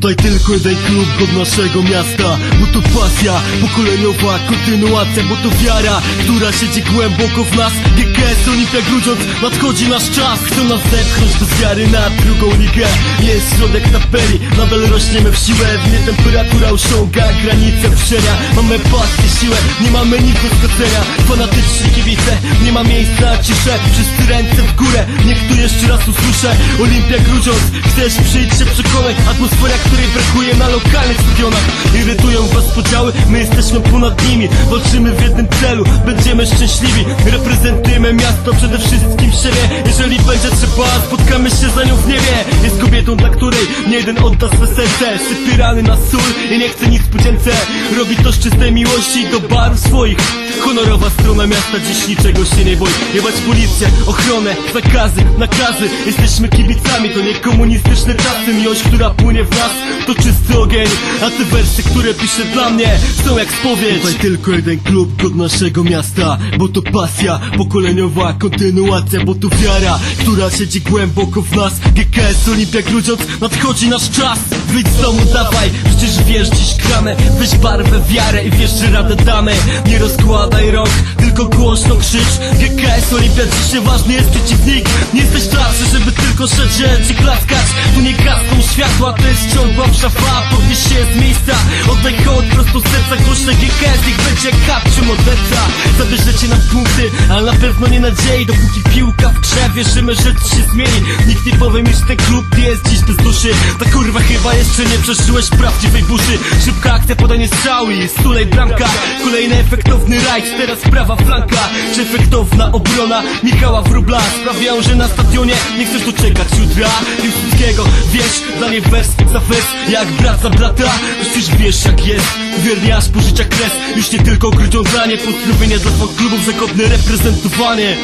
Tutaj tylko jeden klub od naszego miasta. Bo to pasja, pokoleniowa kontynuacja Bo to wiara, która siedzi głęboko w nas. GKS Olimpia Grudziądz, nadchodzi nasz czas. Chcą nas zepchnąć bez wiary na drugą ligę. Jest środek tabeli, nadal rośniemy w siłę. W nie temperatura osiąga granice wrzenia Mamy pasję, siłę, nie mamy nic do stracenia Fanatyczni kibice, nie ma miejsca na ciszę Wszyscy ręce w górę, niech usłyszę Olimpia Grudziądz, chcesz przyjść się przekonać Atmosfera, której brakuje na lokalnych stadionach my jesteśmy ponad nimi. Walczymy w jednym celu, będziemy szczęśliwi. Reprezentujemy miasto, przede wszystkim siebie. Jeżeli będzie trzeba, spotkamy się za nią w niebie. Jest kobietą, dla której nie jeden odda swe serce. Sypie rany na sól i nie chce nic podzięce Robi to z czystej miłości do barw swoich. Honorowa strona miasta dziś niczego się nie boi. Jebać policję, ochronę, zakazy, nakazy. Jesteśmy kibicami, to nie komunistyczne czasy. Miłość, która płynie w nas, to czysty ogień. A te wersy, które piszę dla mnie, są jak spowiedź. Tutaj tylko jeden klub od naszego miasta Bo to pasja, pokoleniowa kontynuacja Bo to wiara, która siedzi głęboko w nas. GKS Olimpia Grudziądz, nadchodzi nasz czas. Wyjdź z domu, dawaj, przecież wiesz dziś gramy. Weź barwę, wiarę i wiesz, że radę damy. Nie rozkładaj rąk, tylko głośno krzycz GKS Olimpia, dzisiaj ważny jest przeciwnik. Nie jesteś starszy, żeby tylko siedzieć i klaskać. Tu nie gasną światła, to jest ciągła szafa. Podnieś się z miejsca, oddaj hołd prosto z serca Głośne GKS, niech będzie kap czy morderca Zabierzecie nam punkty, ale na pewno nie nadziei. Dopóki piłka w grze, wierzymy, że to się zmieni. Nikt nie powie mi, że ten klub jest dziś bez duszy. Ta kurwa chyba jeszcze nie przeżyłeś prawdziwej burzy. Szybka akcja, podanie strzały i stulej bramka. Kolejny efektowny rajd, teraz prawa flanka. Czy efektowna obrona Michała Wróbla? Sprawiają, że na stadionie nie chcesz doczekać jutra. Piłsudskiego, wiesz, dla mnie wers za wers Jak brat za brata, przecież wiesz jak jest. Wiernie aż po życia kres. Już nie tylko grudziądzanie Pozdrowienia dla dwóch klubów za godne reprezentowanie